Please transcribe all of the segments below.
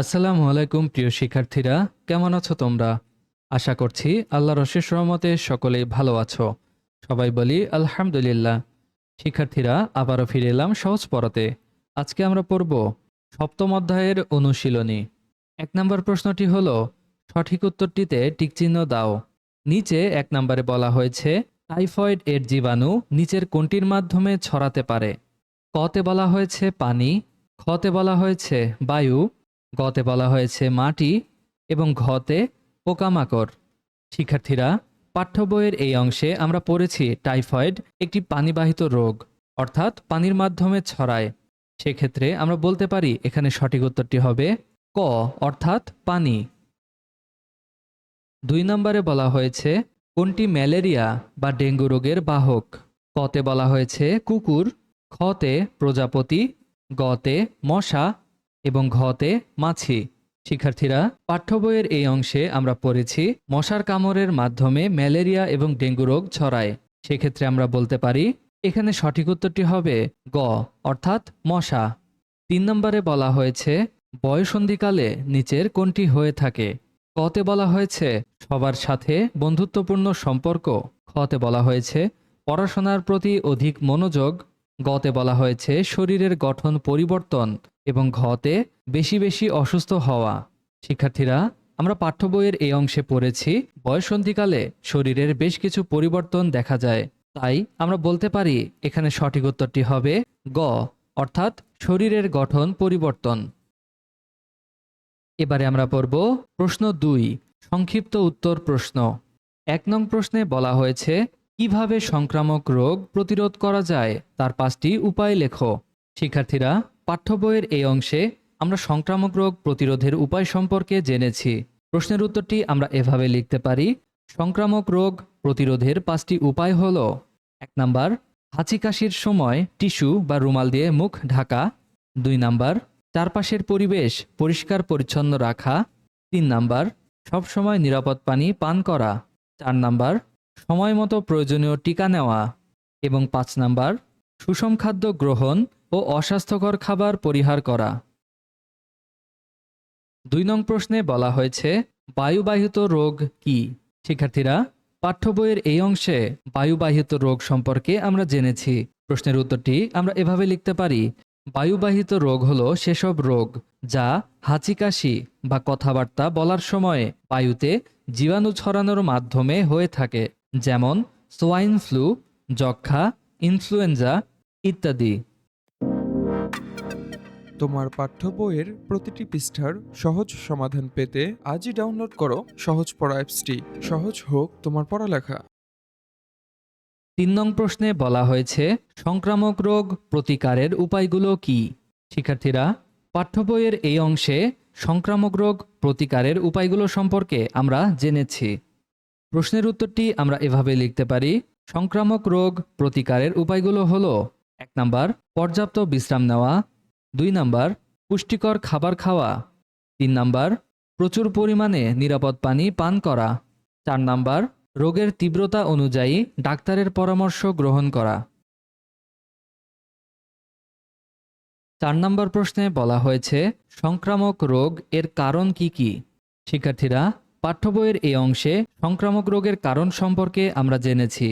আসসালামু আলাইকুম, প্রিয় শিক্ষার্থীরা। কেমন আছো তোমরা? আশা করছি আল্লাহর অশেষ রহমতে সকলেই ভালো আছো। সবাই বলি, আলহামদুলিল্লাহ। শিক্ষার্থীরা, আবারও ফিরে এলাম সহজ পড়াতে। আজকে আমরা পড়ব সপ্তম অধ্যায়ের অনুশীলনী। এক নম্বর প্রশ্নটি হল, সঠিক উত্তরটিতে টিকচিহ্ন দাও। নিচে এক নম্বরে বলা হয়েছে, টাইফয়েড এর জীবাণু নিচের কোনটির মাধ্যমে ছড়াতে পারে? কতে বলা হয়েছে, পানি। খতে বলা হয়েছে, বায়ু। গতে বলা হয়েছে মাটি এবং ঘতে পোকামাকড়। শিক্ষার্থীরা পাঠ্য বইয়ের এই অংশে আমরা পড়েছি টাইফয়েড, একটি পানিবাহিত রোগ, অর্থাৎ পানির মাধ্যমে ছড়ায়। সেক্ষেত্রে আমরা বলতে পারি এখানে সঠিক উত্তরটি হবে ক, অর্থাৎ পানি। দুই নম্বরে বলা হয়েছে কোনটি ম্যালেরিয়া বা ডেঙ্গু রোগের বাহক। কতে বলা হয়েছে কুকুর খতে প্রজাপতি, গতে মশা এবং ঘতে মাছি। শিক্ষার্থীরা, পাঠ্য বইয়ের এই অংশে আমরা পড়েছি, মশার কামড়ের মাধ্যমে ম্যালেরিয়া এবং ডেঙ্গু রোগ ছড়ায়। সেক্ষেত্রে আমরা বলতে পারি, এখানে সঠিক উত্তরটি হবে গ, অর্থাৎ মশা। তিন নম্বরে বলা হয়েছে, বয়সন্ধিকালে নিচের কোনটি হয়ে থাকে। কতে বলা হয়েছে, সবার সাথে বন্ধুত্বপূর্ণ সম্পর্ক। খতে বলা হয়েছে, পড়াশোনার প্রতি অধিক মনোযোগ। গতে বলা হয়েছে, শরীরের গঠন পরিবর্তন। এবং ঘতে বেশি বেশি অসুস্থ হওয়া। শিক্ষার্থীরা, আমরা পাঠ্য বইয়ের এই অংশে পড়েছি, বয়সন্ধিকালে শরীরের বেশ কিছু পরিবর্তন দেখা যায়। তাই আমরা বলতে পারি, এখানে সঠিক উত্তরটি হবে গ, অর্থাৎ শরীরের গঠন পরিবর্তন। এবারে আমরা পড়ব প্রশ্ন দুই, সংক্ষিপ্ত উত্তর প্রশ্ন। এক নং প্রশ্নে বলা হয়েছে, কীভাবে সংক্রামক রোগ প্রতিরোধ করা যায়? তার পাঁচটি উপায় লেখো। শিক্ষার্থীরা পাঠ্য বইয়ের এই অংশে আমরা সংক্রামক রোগ প্রতিরোধের উপায় সম্পর্কে জেনেছি। প্রশ্নের উত্তরটি আমরা এভাবে লিখতে পারি, সংক্রামক রোগ প্রতিরোধের পাঁচটি উপায় হল এক নাম্বার, হাঁচি কাশির সময় টিস্যু বা রুমাল দিয়ে মুখ ঢাকা। দুই নাম্বার, চারপাশের পরিবেশ পরিষ্কার পরিচ্ছন্ন রাখা। তিন নাম্বার সবসময় নিরাপদ পানি পান করা। চার নাম্বার সময় মতো প্রয়োজনীয় টিকা নেওয়া। এবং পাঁচ নাম্বার, সুষম খাদ্য গ্রহণ ও অস্বাস্থ্যকর খাবার পরিহার করা। দুই নং প্রশ্নে বলা হয়েছে, বায়ুবাহিত রোগ কি? শিক্ষার্থীরা, পাঠ্য বইয়ের এই অংশে বায়ুবাহিত রোগ সম্পর্কে আমরা জেনেছি। প্রশ্নের উত্তরটি আমরা এভাবে লিখতে পারি, বায়ুবাহিত রোগ হলো সেসব রোগ যা হাঁচি কাশি বা কথাবার্তা বলার সময়ে বায়ুতে জীবাণু ছড়ানোর মাধ্যমে হয়ে থাকে, যেমন সোয়াইন ফ্লু যক্ষা ইনফ্লুয়েঞ্জা ইত্যাদি। তোমার পাঠ্য বইয়ের প্রতিটি পৃষ্ঠার সহজ সমাধান পেতে আজই ডাউনলোড করো সহজ পড়া অ্যাপসটি। সহজ হোক তোমার পড়ালেখা। তিন নং প্রশ্নে বলা হয়েছে, সংক্রামক রোগ প্রতিকারের উপায়গুলো কি? শিক্ষার্থীরা, পাঠ্য বইয়ের এই অংশে সংক্রামক রোগ প্রতিকারের উপায়গুলো সম্পর্কে আমরা জেনেছি। প্রশ্নের উত্তরটি আমরা এভাবে লিখতে পারি, সংক্রামক রোগ প্রতিকারের উপায়গুলো হলো, এক নাম্বার, পর্যাপ্ত বিশ্রাম নেওয়া দুই নাম্বার, পুষ্টিকর খাবার খাওয়া। তিন নাম্বার, প্রচুর পরিমাণে নিরাপদ পানি পান করা। চার নাম্বার, রোগের তীব্রতা অনুযায়ী ডাক্তারের পরামর্শ গ্রহণ করা। চার নম্বর প্রশ্নে বলা হয়েছে, সংক্রামক রোগ এর কারণ কি কি? শিক্ষার্থীরা, পাঠ্য বইয়ের এই অংশে সংক্রামক রোগের কারণ সম্পর্কে আমরা জেনেছি।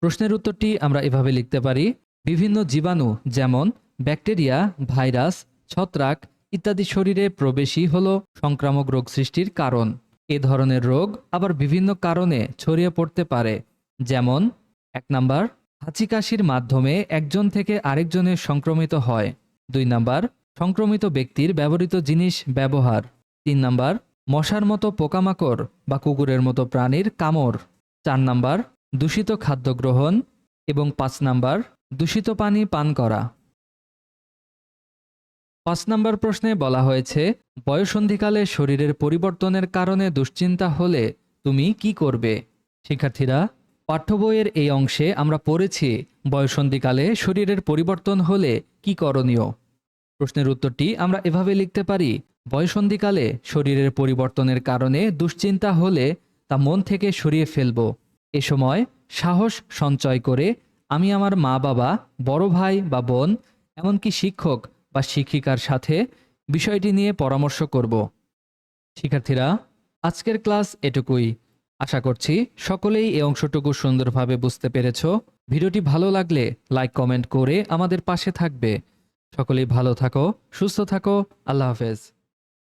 প্রশ্নের উত্তরটি আমরা এভাবে লিখতে পারি, বিভিন্ন জীবাণু, যেমন ব্যাকটেরিয়া, ভাইরাস, ছত্রাক ইত্যাদি শরীরে প্রবেশই হল সংক্রামক রোগ সৃষ্টির কারণ। এ ধরনের রোগ আবার বিভিন্ন কারণে ছড়িয়ে পড়তে পারে। যেমন, এক নাম্বার, হাঁচি কাশির মাধ্যমে একজন থেকে আরেকজনের সংক্রমিত হয়। দুই নাম্বার, সংক্রমিত ব্যক্তির ব্যবহৃত জিনিস ব্যবহার। তিন নাম্বার, মশার মতো পোকামাকড় বা কুকুরের মতো প্রাণীর কামড়। চার নাম্বার, দূষিত খাদ্য গ্রহণ। এবং পাঁচ নাম্বার, দূষিত পানি পান করা। পাঁচ নম্বর প্রশ্নে বলা হয়েছে, বয়সন্ধিকালে শরীরের পরিবর্তনের কারণে দুশ্চিন্তা হলে তুমি কি করবে? শিক্ষার্থীরা, পাঠ্য বইয়ের এই অংশে আমরা পড়েছি, বয়সন্ধিকালে শরীরের পরিবর্তন হলে কি করণীয়? প্রশ্নের উত্তরটি আমরা এভাবে লিখতে পারি, বয়সন্ধিকালে শরীরের পরিবর্তনের কারণে দুশ্চিন্তা হলে তা মন থেকে সরিয়ে ফেলব। এ সময় সাহস সঞ্চয় করে আমি আমার মা বাবা বড় ভাই বা বোন, এমনকি শিক্ষক বা শিক্ষিকার সাথে বিষয়টি নিয়ে পরামর্শ করব। শিক্ষার্থীরা, আজকের ক্লাস এটুকুই। আশা করছি সকলেই এই অংশটুকু সুন্দরভাবে বুঝতে পেরেছ। ভিডিওটি ভালো লাগলে লাইক, কমেন্ট করে আমাদের পাশে থাকবে। সকলেই ভালো থাকো, সুস্থ থাকো। আল্লাহ হাফেজ।